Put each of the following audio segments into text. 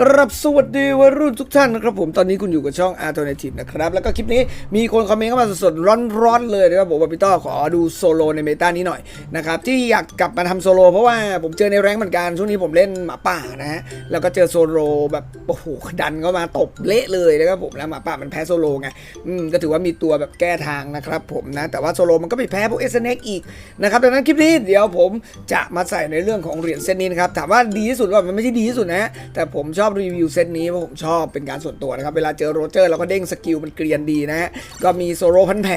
กรับสวัสดีวัยรุ่นทุกท่านนะครับผมตอนนี้คุณอยู่กับช่อง Alternative นะครับ แล้วก็คลิปนี้มีคนคอมเมนต์เข้ามาสดๆร้อนๆเลยนะครับผมว่าพี่ต้อขอดูโซโลในเมตานี้หน่อยนะครับที่อยากกลับมาทำโซโลเพราะว่าผมเจอในแรงเหมือนกัน ช่วงนี้ผมเล่นหมาป่านะฮะแล้วก็เจอโซโลแบบโอ้โหดันเข้ามาตบเละเลยนะครับผมแล้วหมาป่ามันแพ้โซโลไงอืมก็ถือว่ามีตัวแบบแก้ทางนะครับผมนะแต่ว่าโซโลมันก็ไปแพ้พวกเอสเน็กอีกนะครับดังนั้นคลิปนี้เดี๋ยวผมจะมาใส่ในเรื่องของเหรียญเซนี้นะครับถามว่าดีที่สุดว่ามันไม่ใช่ดีที่สุดนะแต่ผมชอบรีวิวเซตนี้เพราะผมชอบเป็นการส่วนตัวนะครับ เวลาเจอโรเจอร์เราก็เด้งสกิลมันเกรียนดีนะฮะ ก็มีโซโลพันแผล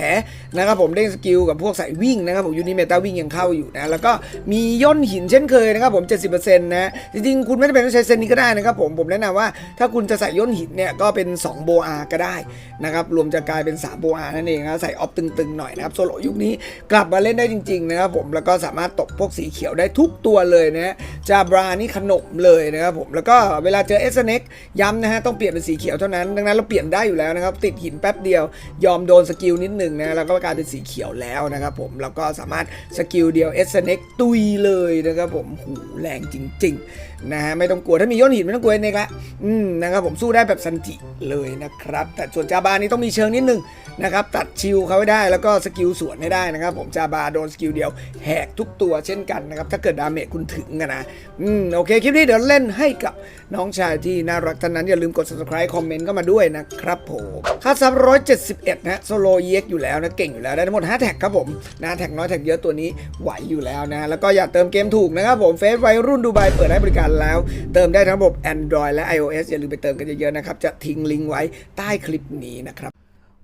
นะครับผมเด้งสกิลกับพวกสายวิ่งนะครับผมยูนิเมตาวิ่งยังเข้าอยู่นะ แล้วก็มีย่นหินเช่นเคยนะครับผม 70%นะจริงๆ คุณไม่จำเป็นต้องใช้เซตนี้ก็ได้นะครับผมผมแนะนำว่าถ้าคุณจะใส่ย่นหินเนี่ยก็เป็น 2 โบอาก็ได้นะครับรวมจะกลายเป็น3โบอานั่นเองนะใส่ออฟตึงๆหน่อยนะครับโซโลยุคนี้กลับมาเล่นได้จริงๆนะครับผมแล้วก็สามารถตกพวกสีเขียวได้ทุกตัวเลยนะฮะจาบรานี่ขนมเลยนะครับผมแล้วก็เวลาเจอเอสเน็กย้ำนะฮะ ต้องเปลี่ยนเป็นสีเขียวเท่านั้น ดังนั้นเราเปลี่ยนได้อยู่แล้วนะครับ ติดหินแป๊บเดียว ยอมโดนสกิลนิดหนึ่งนะ แล้วก็กลายเป็นสีเขียวแล้วนะครับผม แล้วก็สามารถสกิลเดียวเอสเน็กตุยเลยนะครับผม หูแรงจริง ๆนะฮะไม่ต้องกลัวถ้ามีย่นหินไม่ต้องกลัวเน็กละอืมนะครับผมสู้ได้แบบซันจิเลยนะครับ แต่ส่วนจาบานี่ต้องมีเชิงนิดนึงนะครับตัดชิลเขาให้ได้แล้วก็สกิลสวนให้ได้นะครับ ผมจาบาโดนสกิลเดียวแหกทุกตัวเช่นกันนะครับถ้าเกิดดาเมจคุณถึงกันนะอืมโอเคคลิปนี้เดี๋ยวเล่นให้กับน้องชายที่น่ารักท่านนั้นอย่าลืมกด subscribe คอมเมนต์ก็มาด้วยนะครับผมค่าซับ171นะโซโลเย็กอยู่แล้วนะเก่งอยู่แล้วได้ทั้งหมด5แท็กครับผมนะแท็กน้อยแท็กเยอะตัวนี้ไหวอยู่แล้วนะแล้วก็อย่าเติมเกมถูกนะครับผมเฟซวัยรุ่นดูไบเปิดให้บริการแล้ว เติมได้ทั้งระบบ Android และ iOS อย่าลืมไปเติมกันเยอะๆนะครับ จะทิ้งลิงก์ไว้ใต้คลิปนี้นะครับ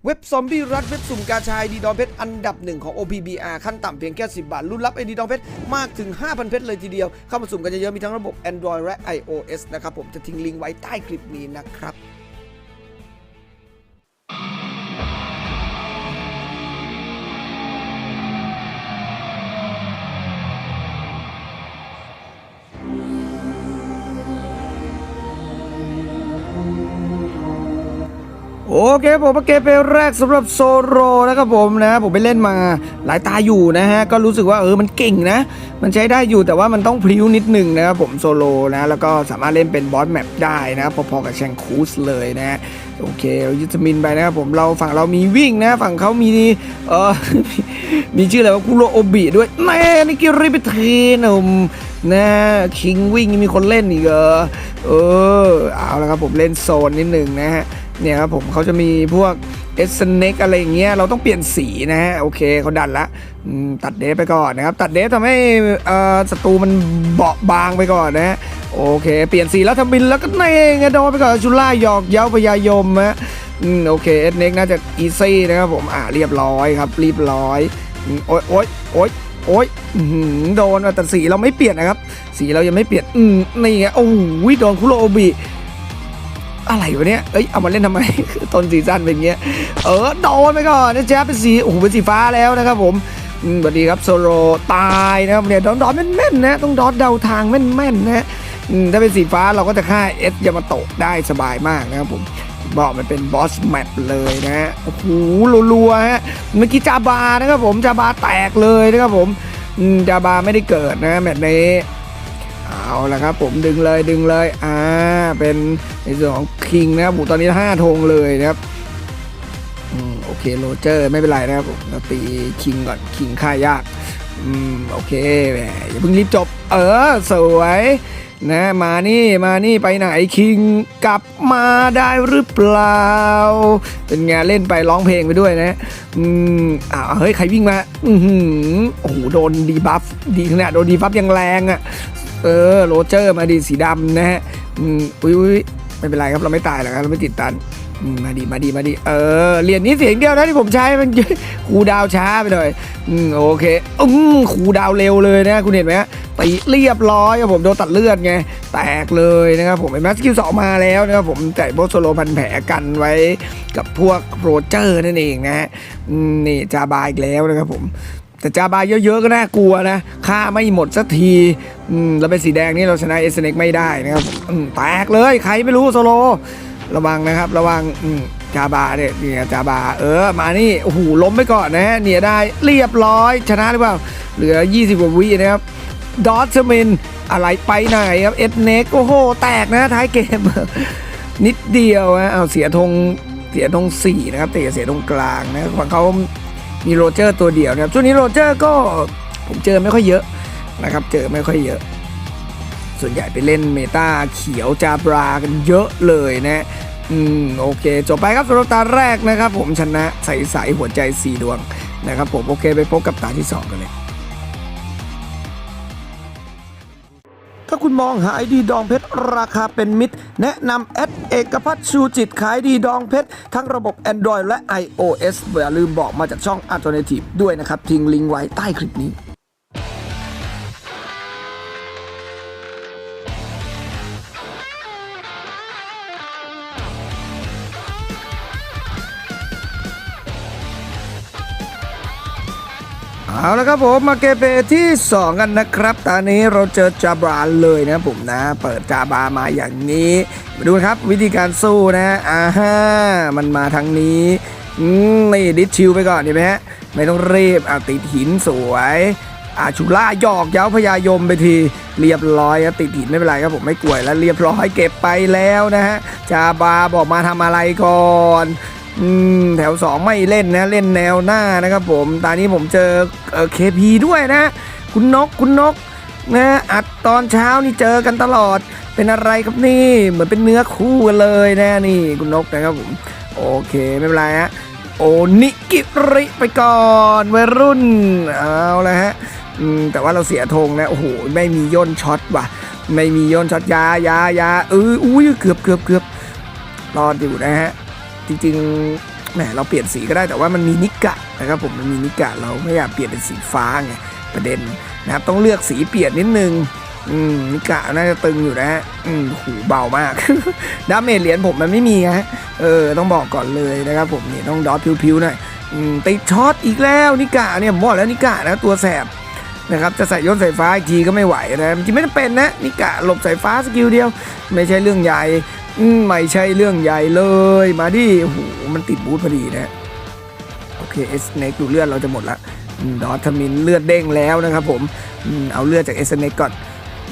เว็บซอมบี้รัดเว็บสุ่มกาชายดีดองเพชรอันดับหนึ่งของ OPBR ขั้นต่ำเพียงแค่ 10 บาทรุ่นรับไอดีดองเพชรมากถึง 5,000 เพชรเลยทีเดียว เข้ามาสุ่มกันเยอะๆมีทั้งระบบ Android และ iOS นะครับผมจะทิ้งลิงก์ไว้ใต้คลิปนี้นะครับ โอเคผมเกมเปแรกสำหรับโซโรนะครับผมนะผมไปเล่นมาหลายตาอยู่นะฮะก็รู้สึกว่าเออมันเก่งนะ มันใช้ได้อยู่แต่ว่ามันต้องพลิ้วนิดหนึ่งนะครับผมโซโลนะแล้วก็สามารถเล่นเป็นบอสแมปได้นะพอๆกับแชงคูสเลยนะโอเคยึดสมินไปนะครับผมเราฝั่งเรามีวิ่งนะ ฝั่งเขามีเออมีชื่ออะไรว่าคุโรโอบิด้วยแน่นี่กิริบิเทนมนะคิงวิ่งมีคนเล่นอีกเหรอเออเอาละครับผมเล่นโซนนิดหนึ่งนะฮะเนี่ยครับผมเขาจะมีพวกเอสเน็กอะไรอย่างเงี้ยเราต้องเปลี่ยนสีนะฮะโอเคเขาดันละตัดเดฟไปก่อนนะครับ ตัดเดฟทำให้ศัตรูมันเบาบางไปก่อนนะฮะโอเค เปลี่ยนสีแล้วทำบินแล้วก็เน่งโดนไปก่อนชุล่าหยอกเย้าพยายมฮะโอเคเอสเน็กน่าจะอีซี่นะครับผมอ่าเรียบร้อยครับเรียบร้อยโอ๊ยโอ๊ยโอ๊ยโอ๊ยโดนแต่สีเราไม่เปลี่ยนนะครับ สีเรายังไม่เปลี่ยนอืมนี่ไงโอ้โหโดนคุโรโอบิ อะไรวะเนี่ย เอ้ย เอามาเล่นทำไม ต้นซีซั่นเป็นเงี้ย เออ โดนไปก่อนนะแจ๊บเป็นสี โอ้โห เป็นสีฟ้าแล้วนะครับผมสวัสดีครับโซโลตายนะครับเนี่ยดอนดอนแม่นๆนะ ต้องดอดเดาทางแม่นๆนะถ้าเป็นสีฟ้าเราก็จะฆ่าเอสยามาโตะได้สบายมากนะครับผมบอกมันเป็นบอสแมปเลยนะฮะ โอ้โหรัวๆฮะ เมื่อกี้จาบานะครับผม จาบาแตกเลยนะครับผม จาบาไม่ได้เกิดนะแมตช์นี้ เอาละครับ ผมดึงเลยดึงเลยอ่าเป็นในส่วนของคิงนะครับตอนนี้ห้าธงเลยนะครับอืมโอเคโรเจอร์ไม่เป็นไรนะครับผมเราตีคิงก่อนคิงค่ายากอืมโอเคแหมอย่าเพิ่งรีบจบ เออสวยนะมานี่มานี่ไปไหนคิงกลับมาได้หรือเปล่า เป็นไงเล่นไปร้องเพลงไปด้วยนะ อืมอ้าวเฮ้ย ใครวิ่งมา อือหือโอ้โหโดนดีบัฟดีขนาดโดนดีบัฟยังแรงอะ่ะ เออโรเจอร์มาดีสีดำนะฮะอืมอุ้ยอุ้ยไม่เป็นไรครับเราไม่ตายหรอกครับเราไม่ติดตันมาดีมาดีมาดีเออเหรียญนี้เสียงเดียวนะที่ผมใช้มันคูดาวช้าไปหน่อยอืมโอเคอืมคูดาวเร็วเลยนะคุณเห็นไหมฮะตีเรียบร้อยครับผมโดนตัดเลือดไงแตกเลยนะครับผมไอ้แมสกิลสองมาแล้วนะครับผมแต่โบโซโลพันแผลกันไว้กับพวกโรเจอร์นั่นเองนะฮะนี่จาบาอีกแล้วนะครับผมแต่จาบายเยอะๆก็น่ากลัวนะฆ่าไม่หมดสักที อืมแล้วเป็นสีแดงนี่เราชนะเอสเน็กไม่ได้นะครับแตกเลยใครไม่รู้โซโล ระวังนะครับ ระวังอืจาบาเนี่ยเนี่ยจาบา เออ มานี่โอ้โหล้มไปก่อนนะฮะเนี่ยได้เรียบร้อยชนะหรือเปล่า เหลือ 20กว่าวินะครับดอทเมนอะไรไปไหนครับเอ็ดเน็กโอ้โห แตกนะท้ายเกม นิดเดียวนะเอาเสียธงเสียธงสี่นะครับแต่เสียตรงกลางนะฝั่งเขามีโรเจอร์ตัวเดียวนะครับช่วงนี้โรเจอร์ก็ผมเจอไม่ค่อยเยอะ นะครับ เจอไม่ค่อยเยอะ ส่วนใหญ่ไปเล่นเมตาเขียวจาบรากันเยอะเลยนะอืมโอเค จบไปครับสำหรับตาแรกนะครับ ผมชนะใสๆหัวใจ4ดวงนะครับ ผมโอเคไปพบกับตาที่ 2 กันเลยถ้าคุณมองหาไอดีดองเพชรราคาเป็นมิตร แนะนำแอดเอกพัฒน์ชูจิตขายดีดองเพชร ทั้งระบบ Android และ iOS อย่าลืมบอกมาจากช่อง Alternative ด้วยนะครับ ทิ้งลิงก์ไว้ใต้คลิปนี้ เอาละครับผมมาเกเปที่ 2 กันนะครับ ตอนนี้เราเจอจาบราเลยนะผมนะ เปิดจาบรามาอย่างนี้มาดูนะครับวิธีการสู้นะอ่าฮะมันมาทางนี้อืมนี่ดิชชิลไปก่อนดีไหมฮะไม่ต้องรีบเอาติดหินสวยอาชูล่าหยอกเย้าพญายมไปทีเรียบร้อยติดหินไม่เป็นไรครับผมไม่กลัวแล้วเรียบร้อยเก็บไปแล้วนะฮะจาบาบอกมาทำอะไรก่อน อืมแถว 2 ไม่เล่นนะ เล่นแนวหน้านะครับผม ตอนนี้ผมเจอเคพีด้วยนะ คุณนกคุณนกนะอัดตอนเช้านี่เจอกันตลอด เป็นอะไรครับนี่เหมือนเป็นเนื้อคู่กันเลยนะนี่คุณนกนะครับผม โอเคไม่เป็นไรฮะโอนิกิริไปก่อนวัยรุ่นเอาละฮะแต่ว่าเราเสียธงนะโอ้โหไม่มีย่นช็อตว่ะ ไม่มีย่นช็อตยายายาเอออุ้ยเกือบเกือบเกือบรอดอยู่นะฮะ จริงๆแหมเราเปลี่ยนสีก็ได้แต่ว่ามันมีนิกะนะครับผมมันมีนิกะเราไม่อยากเปลี่ยนเป็นสีฟ้าไงประเด็นนะครับต้องเลือกสีเปลี่ยนนิดนึงอืมนิกะน่าจะตึงอยู่นะฮะอืมหูเบามาก ดาเมจเหรียญผมมันไม่มีฮะเออต้องบอกก่อนเลยนะครับผมเนี่ยต้องดอทพิวๆหน่อยอืมติดช็อตอีกแล้วนิกะเนี่ยผมบอกแล้วนิกะนะตัวแสบนะครับจะใส่ย่นสายฟ้าอีกทีก็ไม่ไหวนะจริงไม่จำเป็นนะนิกะหลบสายฟ้าสกิลเดียว ไม่ใช่เรื่องใหญ่ ไม่ใช่เรื่องใหญ่เลย มาดิโอ้โหมันติดบูทพอดีนะ โอเคเอสเน็กดูเลือดเราจะหมดละดอทมินเลือดเด้งแล้วนะครับผมเอาเลือดจากเอสเน็กก่อน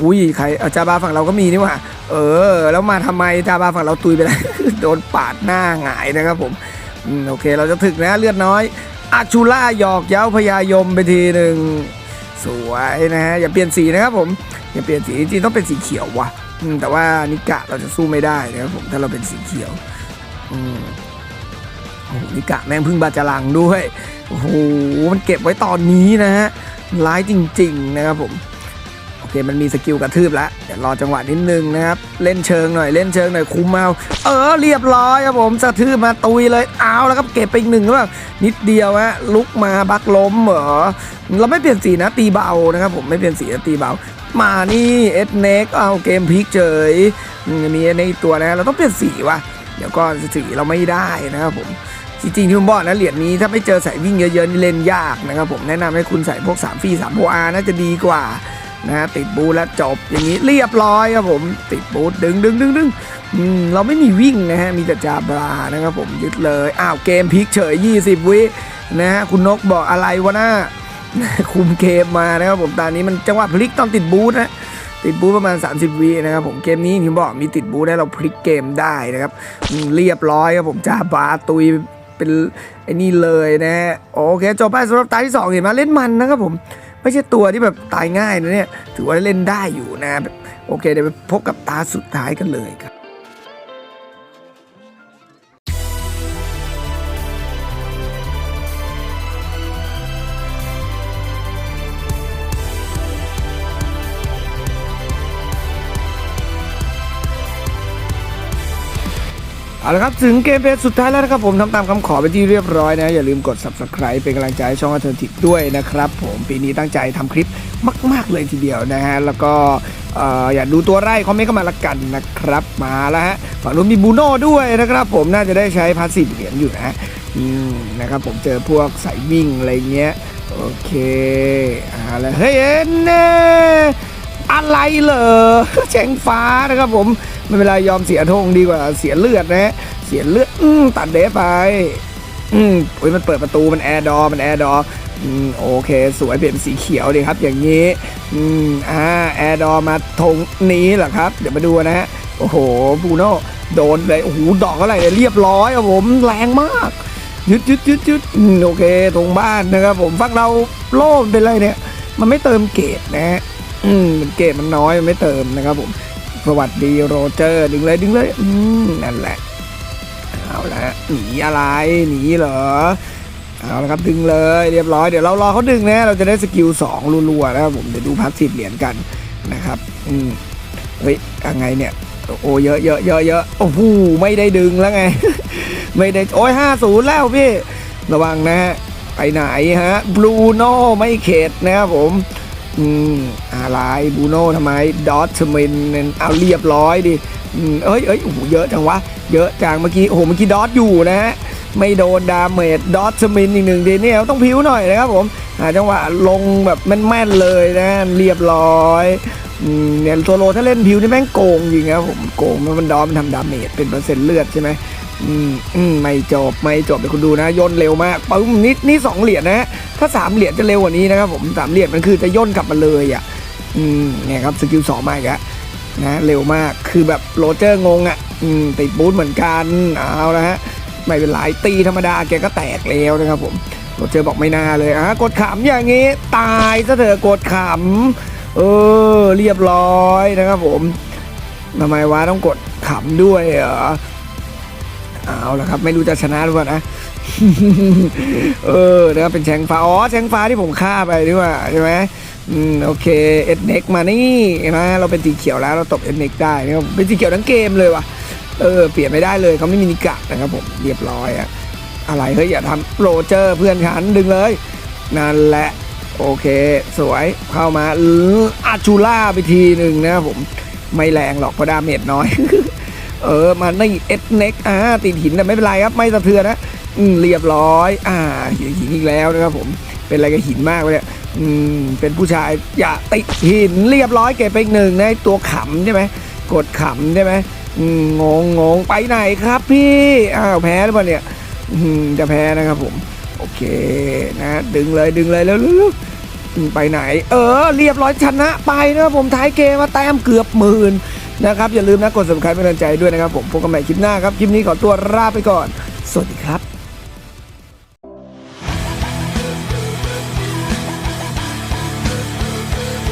อุ้ยใครเอาจาบาฝั่งเราก็มีนี่ว่า เออ แล้วมาทำไมจาบาฝั่งเราตุยไปแล้วโดนปาดหน้าหงายนะครับผมโอเคเราจะถึกนะเลือดน้อยอาชูล่าหยอกเย้าพญายมไปทีหนึ่งสวยนะฮะอย่าเปลี่ยนสีนะครับผมอย่าเปลี่ยนสีจริงต้องเป็นสีเขียวว่ะ แต่ว่านิกะเราจะสู้ไม่ได้นะครับผมถ้าเราเป็นสีเขียวอืมโอ้โหนิกะแม่งพึ่งบาจารังด้วยโอ้โหมันเก็บไว้ตอนนี้นะฮะร้ายจริง ๆ นะครับผมโอเคมันมีสกิลกระทืบแล้วเดี๋ยวรอจังหวะนิดนึงนะครับ เล่นเชิงหน่อยเล่นเชิงหน่อยคุมเอาเออเรียบร้อยครับผมสะทืบมาตุยเลยเอาแล้วครับเก็บไปอีกหนึ่งหรือเปล่านิดเดียวฮะลุกมาบักล้มเหรอเราไม่เปลี่ยนสีนะตีเบานะครับผมไม่เปลี่ยนสีนะตีเบา มานี่เอสเน็กเอาเกมพลิกเฉยมีในตัวนะเราต้องเปลี่ยนสีว่ะ เดี๋ยวก็สีเราไม่ได้นะครับผมจริงๆที่ผมบอกนะเหรียญนี้ถ้าไม่เจอใส่วิ่งเยอะๆนี่เล่นยากนะครับผมแนะนำให้คุณใส่พวก3ฟรี3โพอาน่าจะดีกว่านะฮะติดบูแล้วจบอย่างนี้เรียบร้อยครับผม ติดบูดึงดึงดึงดึงอืมเราไม่มีวิ่งนะฮะมีแต่จาบรานะครับผมยึดเลยอ้าวเกมพลิกเฉย 20 วินะฮะคุณนกบอกอะไรวะหน้า คุมเกมมานะครับผมตอนนี้มันจังหวะพลิกต้องติดบูทนะติดบูทประมาณ 30วินะครับผมเกมนี้ที่บอกมีติดบูทให้เราพลิกเกมได้นะครับเรียบร้อยครับผมจ้าบาตุยเป็นไอ้นี่เลยนะฮะโอเคจบไปสำหรับตาที่ 2 เห็นไหมเล่นมันนะครับผมไม่ใช่ตัวที่แบบตายง่ายนะเนี่ยถือว่าเล่นได้อยู่นะโอเคเดี๋ยวไปพบกับตาสุดท้ายกันเลยครับ เอาละครับ ถึงเกมเพลย์สุดท้ายแล้วนะครับผมทำตามคำขอไปที่เรียบร้อยนะ อย่าลืมกด subscribe เป็นกำลังใจให้ช่องอัลเทอร์ทิฟด้วยนะครับผมปีนี้ตั้งใจทำคลิปมาก ๆ เลยทีเดียวนะฮะ แล้วก็อ่ออยากดูตัวไร่คอมเมนต์เข้ามาละกันนะครับ มาแล้วฮะฝั่งนู้นมีบูโน่ด้วยนะครับผมน่าจะได้ใช้พาสซีฟเหรียญอยู่นะอืมนะครับผมเจอพวกสายวิ่งอะไรเงี้ยโอเคอาละเฮ้ยเน่อะไรเหรอแฉงฟ้านะครับผม ไม่เป็นไรยอมเสียธงดีกว่าเสียเลือดนะฮะเสียเลือดอืตัดเดฟไป อืมโอ้ยมันเปิดประตูมันแอร์ดอมันแอร์ดออืมโอเค สวยเปลี่ยนสีเขียวดีครับ อย่างนี้ อืมอ่าแอร์ดอมาทงนี้เหรอครับ เดี๋ยวมาดูนะฮะโอ้โหบูโน่โดนเลยโอ้โหดอกอะไรเนี่ยเรียบร้อยครับผมแรงมากยึดยึดยึดยึดอืมโอเคตรงบ้านนะครับผมฟังเราโล่มเป็นไรเนี่ย มันไม่เติมเกรดนะฮะอืมเกรดมันน้อยมันไม่เติมนะครับผม สวัสดีโรเจอร์ดึงเลยดึงเลยอืมนั่นแหละเอาละหนีอะไรหนีเหรอเอาละครับดึงเลยเรียบร้อยเดี๋ยวเรารอเขาดึงนะเราจะได้สกิลสองรัวๆนะครับผมเดี๋ยวดูพัสซีฟเหรียญกันนะครับอืมเฮ้ยยังไงเนี่ยโอ้เยอะเยอะเยอะเยอะโอ้โหไม่ได้ดึงแล้วไง ไม่ได้โอ้ยห้าศูนย์แล้วพี่ ระวังนะฮะไปไหนฮะบรูโน่ไม่เข็ดนะครับผม อืมอะไรบูโน่ทำไมดอทมินเอาเรียบร้อยดิอืมเอ้ยเอ้ยโอ้โหเยอะจังวะ เยอะจังเมื่อกี้โอ้โหเมื่อกี้ดอทอยู่นะฮะไม่โดนดาเมจดอทมินอีกหนึ่งทีเนี่ยต้องพิ้วหน่อยนะครับผมหาจังหวะลงแบบแม่นๆเลยนะเรียบร้อยเนี่ยตัวโลถ้าเล่นพิ้วนี่แม่งโกงจริงครับผมโกงมันดอมมันทำดาเมจเป็นเปอร์เซ็นต์เลือดใช่ไหม อืมอืมไม่จบไม่จบเดี๋ยวคุณดูนะย่นเร็วมากปึ้มนี่นี่สองเหรียญนะฮะถ้าสามเหรียญจะเร็วกว่านี้นะครับผมสามเหรียญมันคือจะย่นกลับมาเลยอะ อืมเนี่ยครับสกิลสองมาอีกแล้วนะเร็วมากคือแบบโรเจอร์งงอะ อืมติดบูทเหมือนกันเอาละฮะไม่เป็นไรตีธรรมดาแกก็แตกแล้วนะครับผมโรเจอร์บอกไม่น่าเลยอะกดขำอย่างงี้ ตายซะเถอะกดขำเออ เรียบร้อยนะครับผมทำไมวะต้องกดขำด้วยเหรอ เอาละครับ ไม่รู้จะชนะหรือเปล่านะ เออนะครับเป็นแชงฟ้า อ๋อแชงฟ้าที่ผมฆ่าไปดีกว่าใช่ไหมอืมโอเคเอ็ดเน็กมานี่นะเราเป็นสีเขียวแล้วเราตบเอ็ดเน็กได้นะครับเป็นสีเขียวทั้งเกมเลยว่ะเออเปลี่ยนไม่ได้เลยเขาไม่มีนิกะนะครับผมเรียบร้อยอะอะไรเฮ้ยอย่าทำโรเจอร์เพื่อนฉันดึงเลย นั่นแหละโอเค สวยเข้ามาอืออาชูล่าไปทีหนึ่งนะครับผมไม่แรงหรอกเพราะดาเมจน้อย เออ มาในเอ็ดเน็กอ่าติดหินแต่ไม่เป็นไรครับ ไม่สะเทือนนะอืมเรียบร้อย อ่าหินหินอีกแล้วนะครับผมเป็นอะไรกับหินมากเลยเนี่ยอืมเป็นผู้ชายอย่าติดหินเรียบร้อยเก็บไปอีกหนึ่งนะตัวขำใช่ไหมกดขำใช่ไหมงงงงไปไหนครับพี่อ้าวแพ้หรือเปล่าเนี่ยจะแพ้นะครับผม โอเคนะดึงเลยดึงเลยแล้วไปไหน เออ เรียบร้อยชนะไปนะครับผมท้ายเกมมาแต้มเกือบหมื่น นะครับ อย่าลืมนะกดสมัครเป็นกำลังใจด้วยนะครับผมพบกันใหม่คลิปหน้าครับ คลิปนี้ขอตัวลาไปก่อน สวัสดีครับ